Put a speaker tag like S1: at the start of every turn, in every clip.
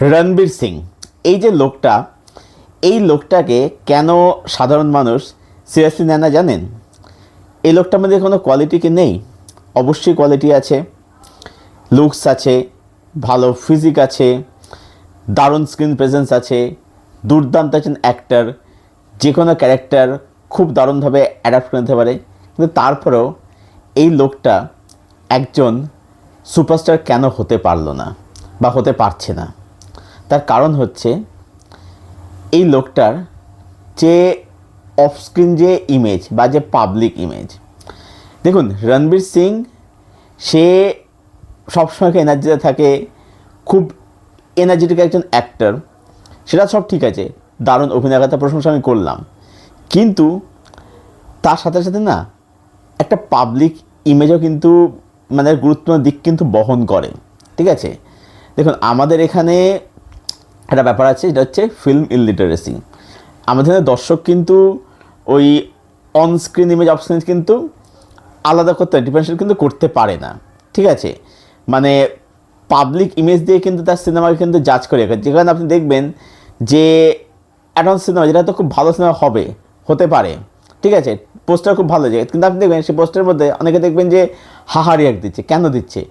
S1: রণবীর সিং। এই যে লোকটা, এই লোকটাকে কেন সাধারণ মানুষ সিরিয়াসলি নেয় না জানেন? এই লোকটার মধ্যে কোনো কোয়ালিটি কি নেই? অবশ্যই কোয়ালিটি আছে। লুকস আছে, ভালো ফিজিক আছে, দারুণ স্ক্রিন প্রেজেন্স আছে, দুর্দান্ত একজন অ্যাক্টার যে কোনো ক্যারেক্টার খুব দারুণভাবে অ্যাডাপ্ট করে নিতে পারে। কিন্তু তারপরেও এই লোকটা একজন সুপারস্টার কেন হতে পারল না বা হতে পারছে না? তার কারণ হচ্ছে এই লোকটার যে অফস্ক্রিন যে ইমেজ বা যে পাবলিক ইমেজ দেখুন রণবীর সিং, সে সবসময় এনার্জিতে থাকে, খুব এনার্জেটিক একজন অ্যাক্টর সেটা সব ঠিক আছে, দারুণ অভিনয় কথা প্রশংসা আমি করলাম, কিন্তু তার সাথে সাথে না একটা পাবলিক ইমেজও কিন্তু মানে গুরুত্বপূর্ণ দিক কিন্তু বহন করে, ঠিক আছে? দেখুন আমাদের এখানে একটা ব্যাপার আছে যেটা হচ্ছে ফিল্ম ইলিটারেসি আমাদের দর্শক কিন্তু ওই অন স্ক্রিন ইমেজ স্ক্রিন কিন্তু আলাদা করতে ডিফারেন্সিয়েট কিন্তু করতে পারে না। ঠিক আছে? মানে পাবলিক ইমেজ দিয়ে কিন্তু তার সিনেমাকে কিন্তু জাজ করে যেখানে আপনি দেখবেন যে অ্যাডভান্স সিনেমা যেটা তো খুব ভালো সিনেমা হবে, হতে পারে। ঠিক আছে? পোস্টার খুব ভালো যায় কিন্তু আপনি দেখবেন, সেই পোস্টারের মধ্যে অনেকে দেখবেন যে হাহা রিয়াক্ট দিচ্ছে। কেন দিচ্ছে?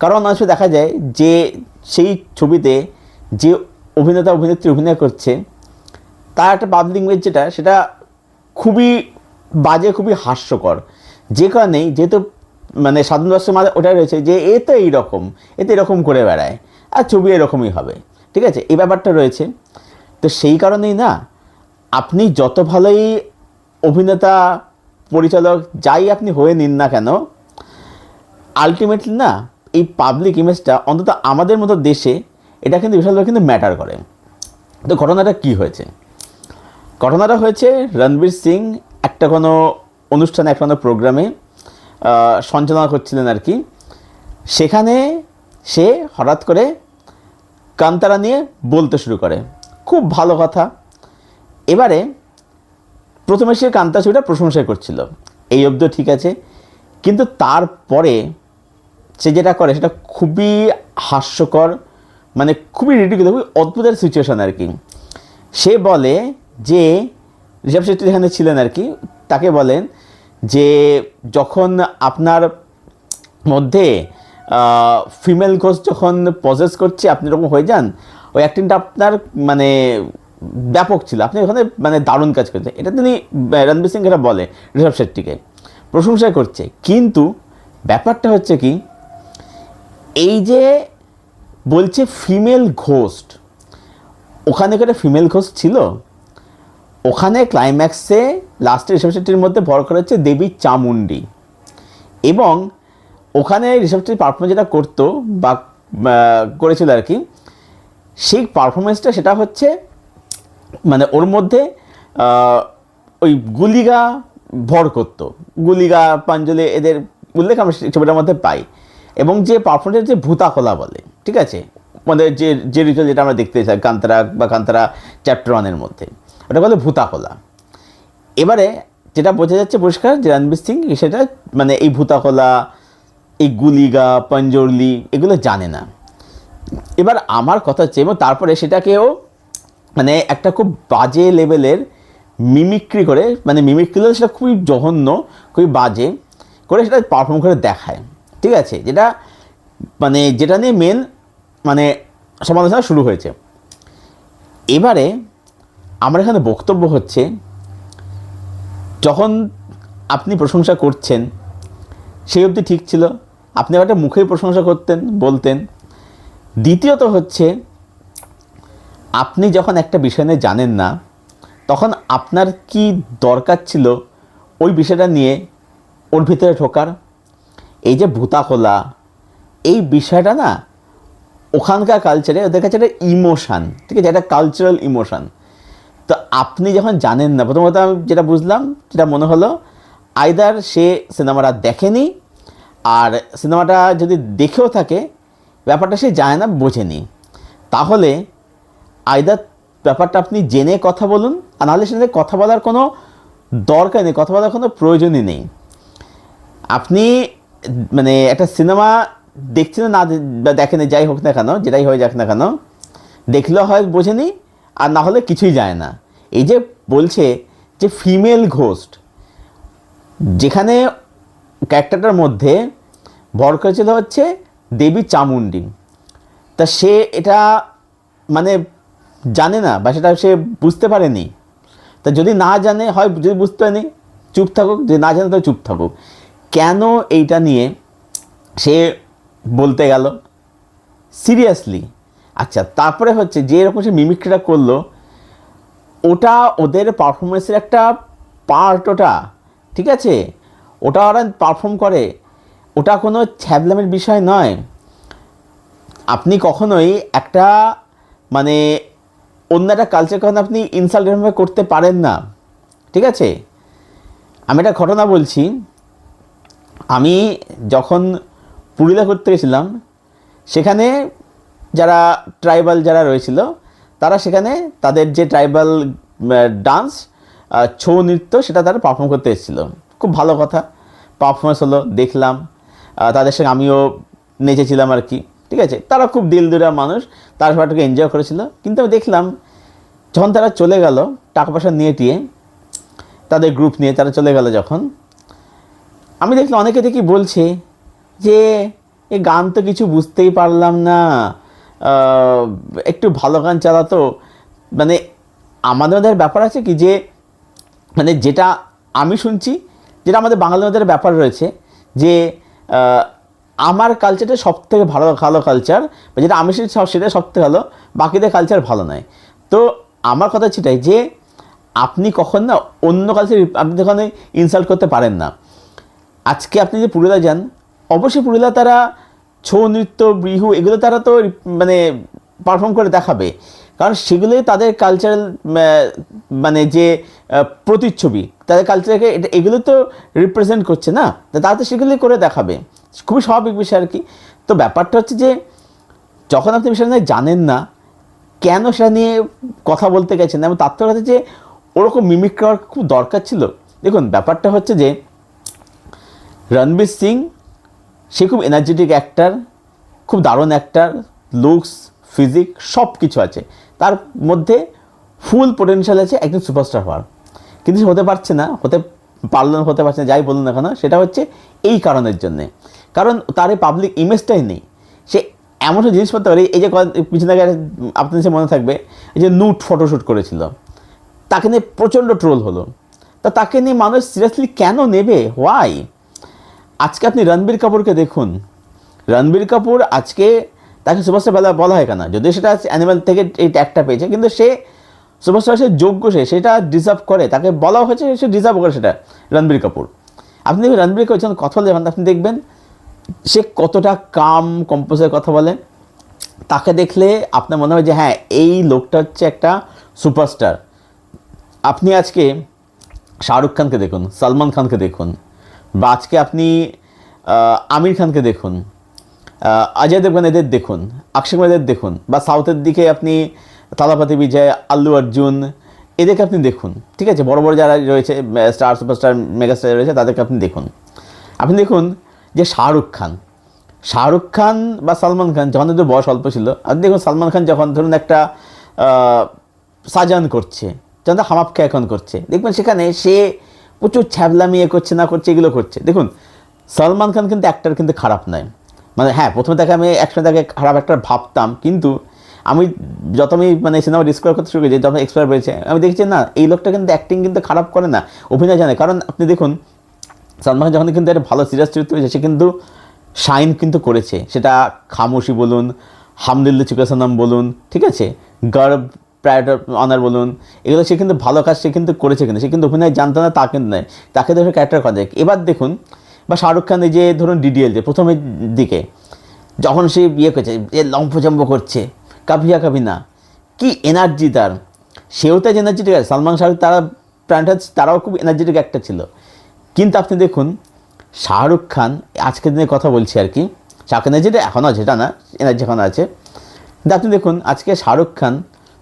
S1: কারণ অনেক দেখা যায় যে সেই ছবিতে যে অভিনেতা, অভিনেত্রী অভিনয় করছে, তার একটা পাবলিক ইমেজ যেটা, সেটা খুবই বাজে, খুবই হাস্যকর। যে কারণেই যেহেতু মানে সাধারণ দর্শকের মাঝে ওটাই রয়েছে যে, এ তো এইরকম, এ তো এরকম করে বেড়ায়, আর ছবি এরকমই হবে, ঠিক আছে? এই ব্যাপারটা রয়েছে। তো সেই কারণেই না, আপনি যত ভালোই অভিনেতা, পরিচালক, যাই আপনি হয়ে নিন না কেন আলটিমেটলি না, এই পাবলিক ইমেজটা অন্তত আমাদের মতো দেশে এটা কিন্তু বিশালভাবে কিন্তু ম্যাটার করে। তো ঘটনাটা কি হয়েছে? ঘটনাটা হয়েছে, রণবীর সিং একটা কোনো অনুষ্ঠানে, একটা কোনো প্রোগ্রামে সঞ্চালনা করছিলেন আর কি। সেখানে সে হঠাৎ করে কান্তারা নিয়ে বলতে শুরু করে। খুব ভালো কথা। এবারে প্রথমে সে কান্তা ছবিটা প্রশংসা করছিল। এই অবধি ঠিক আছে। কিন্তু তারপরে সে যেটা করে, সেটা খুবই হাস্যকর মানে খুবই রিডিকুলার খুবই অদ্ভুতের সিচুয়েশন আর কি। সে বলে যে, ঋষভ শেট্টি যেখানে ছিলেন আর কি, তাকে বলেন যে, যখন আপনার মধ্যে ফিমেল ঘোষ যখন পজেস করছে, আপনি এরকম হয়ে যান, ওই অ্যাক্টিংটা আপনার মানে ব্যাপক ছিল। আপনি ওখানে মানে দারুণ কাজ করছেন। এটা তিনি রণবীর সিং এটা বলে, ঋষভ শেট্টিকে প্রশংসা করছে। কিন্তু ব্যাপারটা হচ্ছে কি, এই যে বলছে ফিমেল ঘোস্ট ওখানে কি একটা ফিমেল ঘোস্ট ছিল? ওখানে ক্লাইম্যাক্সে লাস্টে রিসেপশনটির মধ্যে ভর করা হচ্ছে দেবী চামুন্ডি এবং ওখানে শেট্টি পারফরমেন্স যেটা করতো বা করেছিল আর কি, সেই পারফরমেন্সটা সেটা হচ্ছে মানে ওর মধ্যে ওই গুলিগা ভর করতো। গুলিগা, পাঞ্জলি, এদের উল্লেখ আমরা ছবিটার মধ্যে পাই। এবং যে পারফরমেন্স যে ভূতাকলা বলে। ঠিক আছে? আমাদের যে যে রিচুয়াল যেটা আমরা দেখতে চাই, কান্তরা বা কান্তরা চ্যাপ্টার ওয়ানের মধ্যে, ওটা বলে ভূতাকলা এবারে যেটা বোঝা যাচ্ছে পরিষ্কার, যে রণবীর সিং সেটা মানে এই ভূতাকলা এই গুলিগা, পঞ্জরলি এগুলো জানে না। এবার আমার কথা হচ্ছে, এবং তারপরে সেটাকেও মানে একটা খুব বাজে লেভেলের মিমিক্রি করে মানে মিমিক্রি সেটা খুবই জঘন্য, খুবই বাজে করে সেটা পারফর্ম করে দেখায়। ঠিক আছে? যেটা মানে যেটা নিয়ে মেন মানে সমালোচনা শুরু হয়েছে। এবারে আমার এখানে বক্তব্য হচ্ছে, যখন আপনি প্রশংসা করছেন, সেই অবধি ঠিক ছিল। আপনি আবার মুখেই প্রশংসা করতেন, বলতেন। দ্বিতীয়ত হচ্ছে, আপনি যখন একটা বিষয় নিয়ে জানেন না, তখন আপনার কি দরকার ছিল ওই বিষয়টা নিয়ে ওর ভিতরে ঢোকার? এই যে ভূতা খোলা এই বিষয়টা না ওখানকার কালচারে ওদের কাছে একটা ইমোশান ঠিক আছে? একটা কালচারাল ইমোশান তো আপনি যখন জানেন না, প্রথমত আমি যেটা বুঝলাম, যেটা মনে হলো আইদার সে সিনেমাটা দেখেনি, আর সিনেমাটা যদি দেখেও থাকে, ব্যাপারটা সে জানে না, বোঝেনি। তাহলে আইদার ব্যাপারটা আপনি জেনে কথা বলুন, আর নাহলে সেখানে কথা বলার কোনো দরকার নেই, কথা বলার কোনো প্রয়োজনই নেই। আপনি মানে একটা সিনেমা দেখছেন না না বা দেখেন যাই হোক না কেন, যেটাই হয়ে যাক না কেন, দেখলেও হয় বোঝেনি, আর না হলে কিছুই যায় না। এই যে বলছে যে ফিমেল ঘোস্ট যেখানে ক্যারেক্টারটার মধ্যে ভর করেছিল হচ্ছে দেবী চামুন্ডি তা সে এটা মানে জানে না, বা সেটা সে বুঝতে পারেনি। তা যদি না জানে, হয় যদি বুঝতে পারেনি, চুপ থাকুক, যদি না জানে, তো চুপ থাকুক। কেন এইটা নিয়ে সে বলতে গেল। সিরিয়াসলি আচ্ছা তারপরে হচ্ছে যে এরকম সে মিমিক্রিটা করল, ওটা ওদের পারফরমেন্সের একটা পার্ট ওটা, ঠিক আছে? ওটা ওরা পারফর্ম করে। ওটা কোনো ছ্যাবলামের বিষয় নয়। আপনি কখনোই একটা মানে অন্য একটা কালচার কখনো আপনি ইনসাল্ট এরকমভাবে করতে পারেন না, ঠিক আছে? আমি একটা ঘটনা বলছি। আমি যখন পুরুলিয়া ঘুরতে গেছিলাম, সেখানে যারা ট্রাইবাল যারা রয়েছিল, তারা সেখানে তাদের যে ট্রাইবাল ডান্স ছৌ নৃত্য, সেটা তারা পারফর্ম করতে এসেছিল। খুব ভালো কথা। পারফরমেন্স হলো, দেখলাম। তাদের সঙ্গে আমিও নেচেছিলাম আর কি। ঠিক আছে? তারা খুব দিল দুরা মানুষ, তারা সবাইটাকে এনজয় করেছিল। কিন্তু আমি দেখলাম, যখন তারা চলে গেল, টাকা পয়সা নিয়ে টিয়ে, তাদের গ্রুপ নিয়ে তারা চলে গেল যখন, আমি দেখলাম, অনেকে দেখি বলছে যে এই গান তো কিছু বুঝতেই পারলাম না। একটু ভালো গান চালাতো। মানে আমাদের মধ্যে ব্যাপার আছে কি যে মানে যেটা আমি শুনছি, যেটা আমাদের মধ্যে ব্যাপার রয়েছে যে আমার কালচারটা সব থেকে ভালো ভালো কালচার যেটা আমি সব- সেটা সব থেকে ভালো, বাকিদের কালচার ভালো নয়। তো আমার কথা সেটাই যে, আপনি কখন না অন্য কালচার আপনি কখনো ইনসাল্ট করতে পারেন না। আজকে আপনি যে পুরুলিয়া যান অবশ্যই পুরুলিয়া তারা ছৌ, নৃত্য, বিহু, এগুলো তারা তো মানে পারফর্ম করে দেখাবে। কারণ সেগুলোই তাদের কালচারাল মানে যে প্রতিচ্ছবি, তাদের কালচারকে এটা, এগুলো তো রিপ্রেজেন্ট করছে না। তা তারা তো সেগুলোই করে দেখাবে। খুবই স্বাভাবিক বিষয় আর কি। তো ব্যাপারটা হচ্ছে যে, যখন আপনি বিষয়টা নিয়ে জানেন না, কেন সেটা নিয়ে কথা বলতে গেছেন, এবং তার হচ্ছে যে ওরকম মিমিক করার খুব দরকার ছিল। দেখুন, ব্যাপারটা হচ্ছে যে, রণবীর সিং সে খুব এনার্জেটিক অ্যাক্টার খুব দারুণ অ্যাক্টার লুকস ফিজিক সব কিছু আছে। তার মধ্যে ফুল পোটেনশিয়াল আছে একজন সুপারস্টার হওয়ার। কিন্তু সে হতে পারছে না, হতে পারল না, হতে পারছে না, যাই বলুন না কেন, সেটা হচ্ছে এই কারণের জন্যে। কারণ তার এই পাবলিক ইমেজটাই নেই। সে এমন একটা জিনিস করতে পারে, এই যে পিছনে আগে আপনাদের সে মনে থাকবে, এই যে নুট ফটোশ্যুট করেছিল। তাকে নিয়ে প্রচণ্ড ট্রোল হলো। তা তাকে নিয়ে মানুষ সিরিয়াসলি কেন নেবে? হোয়াই আজকে আপনি রণবীর কাপুরকে দেখুন। রণবীর কাপুর আজকে তাকে সুপারস্টার বলা বলা হয় কেন? যদিও সেটা অ্যানিমাল থেকে এই ট্যাগটা পেয়েছে, কিন্তু সে সুপারস্টার সে যোগ্য, সে সেটা ডিজার্ভ করে। তাকে বলা হয়েছে সে ডিজার্ভ করে সেটা রণবীর কাপুর। আপনি দেখবেন রণবীর কাপুর যখন কথা বলে আপনি দেখবেন, সে কতটা কাম কম্পোজের কথা বলে। তাকে দেখলে আপনার মনে হয় যে হ্যাঁ এই লোকটা হচ্ছে একটা সুপারস্টার। আপনি আজকে শাহরুখ খানকে দেখুন, সালমান খানকে দেখুন। বা আজকে আপনি আমির খানকে দেখুন অজয় দেবগান এদের দেখুন, অক্ষয় এদের দেখুন, বা সাউথের দিকে আপনি তালাপাতি বিজয়, আল্লু অর্জুন, এদেরকে আপনি দেখুন, ঠিক আছে? বড় বড় যারা রয়েছে স্টার, সুপারস্টার, মেগাস্টার রয়েছে, তাদেরকে আপনি দেখুন। আপনি দেখুন যে শাহরুখ খান শাহরুখ খান বা সালমান খান, যখন ওদের বয়স অল্প ছিল, আপনি দেখুন সালমান খান যখন ধরুন একটা সাজান করছে, যখন হামাপকে এখন করছে, দেখবেন সেখানে সে প্রচুর ছ্যাবলামি এ করছে, না করছে, এগুলো করছে। দেখুন, সলমান খান কিন্তু অ্যাক্টার কিন্তু খারাপ নয়। মানে হ্যাঁ প্রথমে তাকে আমি একসময় তাকে খারাপ অ্যাক্টার ভাবতাম, কিন্তু আমি যত আমি মানে সিনেমা ডিসকভার করতে শুরু করেছি যখন এক্সপায়ার হয়েছে, আমি দেখছি না, এই লোকটা কিন্তু অ্যাক্টিং কিন্তু খারাপ করে না, অভিনয় জানে। কারণ আপনি দেখুন, সালমান খান যখন কিন্তু একটা ভালো সিরিয়াস চরিত্র হয়েছে, সে কিন্তু শাইন কিন্তু করেছে। সেটা খামোশি বলুন হামদিল্লি চুকাসানাম বলুন, ঠিক আছে? গর্ব প্রায়ড অনার বলুন, এগুলো সে কিন্তু ভালো কাজ সে কিন্তু করেছে কিন্তু, সে কিন্তু অভিনয় জানতো না, তা কিন্তু নয়। তাকে দেখে ক্যারেক্টার করা যায় এবার দেখুন, বা শাহরুখ খান এই যে ধরুন ডিডিএল যে প্রথমের দিকে, যখন সে বিয়ে করছে এ লম্ফজম্ব করছে কাভিয়া কাভি না, কি এনার্জি তার। সেও তো এনার্জেটিক আছে সালমান শাহরুখ তারা প্রাণটা তারাও খুব এনার্জেটিক একটা ছিল। কিন্তু আপনি দেখুন, শাহরুখ খান, আজকের দিনে কথা বলছি আর কি, শাহরুখ খানের যেটা এখনও এটা না এনার্জি এখন আছে। আপনি দেখুন, আজকে শাহরুখ খান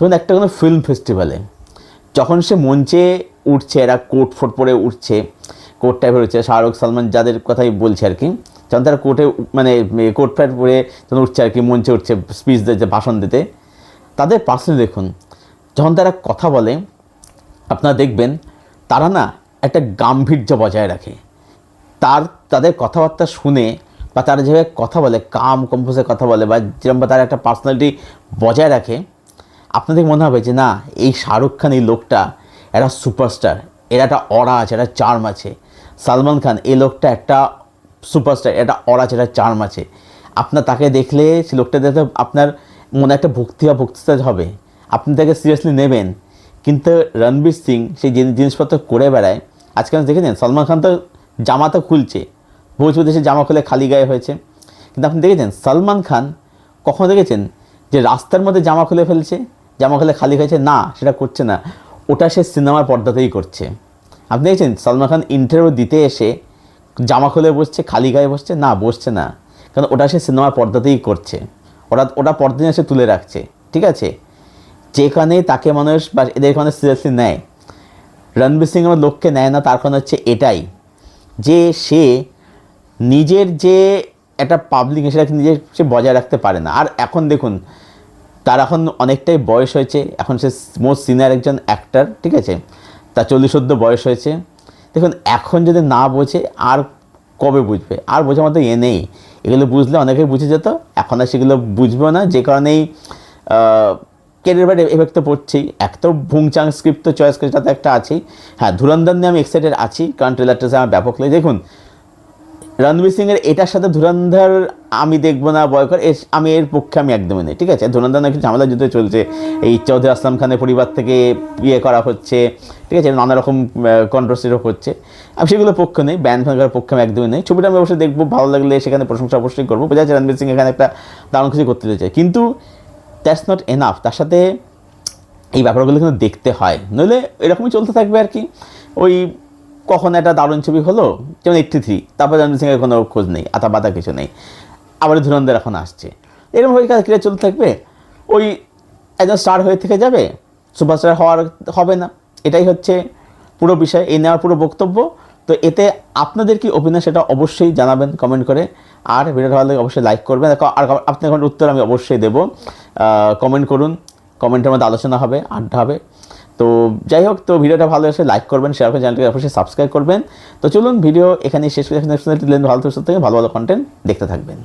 S1: ধরুন একটা কোনো ফিল্ম ফেস্টিভ্যালে যখন সে মঞ্চে উঠছে, এরা কোট ফোট পরে উঠছে, কোট টাইপের উঠছে শাহরুখ, সালমান যাদের কথাই বলছে আর কি, যখন তারা কোটে মানে কোট প্যাট পরে যখন উঠছে আর কি, মঞ্চে উঠছে স্পিচ দিতে, ভাষণ দিতে, তাদের পার্সোনালি দেখুন, যখন তারা কথা বলে, আপনারা দেখবেন, তারা না একটা গাম্ভীর্য বজায় রাখে। তার, তাদের কথাবার্তা শুনে বা তারা যেভাবে কথা বলে কাম কম্পোজে কথা বলে বা যেরকম তার একটা পার্সোনালিটি বজায় রাখে আপনাদের মনে হবে যে না, এই শাহরুখ খান, এই লোকটা একটা সুপারস্টার, এর একটা অরা আছে একটা চার্ম আছে। সালমান খান, এই লোকটা একটা সুপারস্টার এটা অরা আছে একটা চার্ম আছে। আপনার তাকে দেখলে, সে লোকটা দেখতে আপনার মনে একটা ভক্তি বা ভক্তিতা হবে। আপনি তাকে সিরিয়াসলি নেবেন। কিন্তু রণবীর সিং সেই জিনিস- জিনিসপত্র করে বেড়ায়, আজকে আপনি দেখেছেন, সালমান খান তো জামা তো খুলছে। ভোজপুর দেশে জামা খুলে খালি গায়ে হয়েছে। কিন্তু আপনি দেখেছেন, সলমান খান কখনো দেখেছেন যে রাস্তার মধ্যে জামা খুলে ফেলছে? জামা খুলে খালি হয়েছে না, সেটা করছে না। ওটা সে সিনেমার পর্দাতেই করছে। আপনি দেখেছেন, সলমান খান ইন্টারভিউ দিতে এসে জামা খুলে বসছে, খালি গায়ে বসছে, না বসছে না। কারণ ওটা সে সিনেমার পর্দাতেই করছে। ওটা ওটা পর্দা সে তুলে রাখছে, ঠিক আছে? যেখানে তাকে মানুষ বা এদের মানুষ সিরিয়াসলি নেয়। রণবীর সিং আমার লোককে নেয় না, তার কারণ হচ্ছে এটাই। যে সে নিজের যে একটা পাবলিক সেটাকে নিজে সে বজায় রাখতে পারে না। আর এখন দেখুন তার এখন অনেকটাই বয়স হয়েছে। এখন সে মোস্ট সিনিয়র একজন অ্যাক্টার ঠিক আছে? তার চল্লিশ সদ্য বয়স হয়েছে। দেখুন, এখন যদি না বোঝে, আর কবে বুঝবে? আর বোঝার মতো এ নেই। এগুলো বুঝলে অনেকেই বুঝে যেত, এখন আর সেগুলো বুঝবেও না, যে কারণেই কেরিয়ার বাইরে এফেক্ট তো পড়ছেই। এক তো ভুংচাং স্ক্রিপ্ট তো চয়েস করে তাতে একটা আছেই। হ্যাঁ ধুরন্ধর নিয়ে আমি এক্সাইটেড আছি, কারণ ট্রেলারটা আমার ব্যাপক লাগে দেখুন রণবীর সিংয়ের এটার সাথে ধুরন্ধর আমি দেখব না বয়কর এর- আমি এর পক্ষে আমি একদমই নেই, ঠিক আছে? ধুরন্ধর নাকি ঝামেলা যুদ্ধ চলছে, এই চৌধুরী আসলাম খানের পরিবার থেকে ইয়ে করা হচ্ছে, ঠিক আছে? নানা রকম কন্ট্রোভার্সিরও হচ্ছে। আমি সেগুলো পক্ষ নেই ব্যান ফ্যান করার পক্ষে আমি একদমই নেই। ছবিটা আমি অবশ্যই দেখব, ভালো লাগলে সেখানে প্রশংসা অবশ্যই করব। বোঝা যাচ্ছে রণবীর সিং এখানে একটা দারুণ কিছু করতে চাইছে। কিন্তু দ্যাটস নট এনাফ তার সাথে এই ব্যাপারগুলো কিন্তু দেখতে হয়। নইলে এরকমই চলতে থাকবে আর কি। ওই কখন একটা দারুণ ছবি হলো? যেমন এইট্টি থ্রি, তারপর রণবীর সিংয়ের কোনো খোঁজ নেই আতা বাতা কিছু নেই। আবার ধুরন্ধর এখন আসছে। এরকম হয়ে ক্রিয়া চলতে থাকবে? ওই একজন স্টার হয়ে থেকে যাবে? সুপারস্টার হওয়ার হবে না। এটাই হচ্ছে পুরো বিষয়, এই নেওয়ার পুরো বক্তব্য। তো এতে আপনাদের কি অভিনয় সেটা অবশ্যই জানাবেন কমেন্ট করে। আর ভিডিওটা ভালো লাগে অবশ্যই লাইক করবেন। আর আপনার উত্তর আমি অবশ্যই দেবো। কমেন্ট করুন। কমেন্টের মধ্যে আলোচনা হবে, আড্ডা হবে। তো যাই হোক, তো ভিডিওটা ভালো এসে লাইক করবেন শেয়ার করবেন চ্যানেলটিকে অবশ্যই সাবস্ক্রাইব করবেন। তো চলুন ভিডিও এখানে শেষ করে। ভালো থেকে ভালো ভালো কন্টেন্ট দেখতে থাকবেন।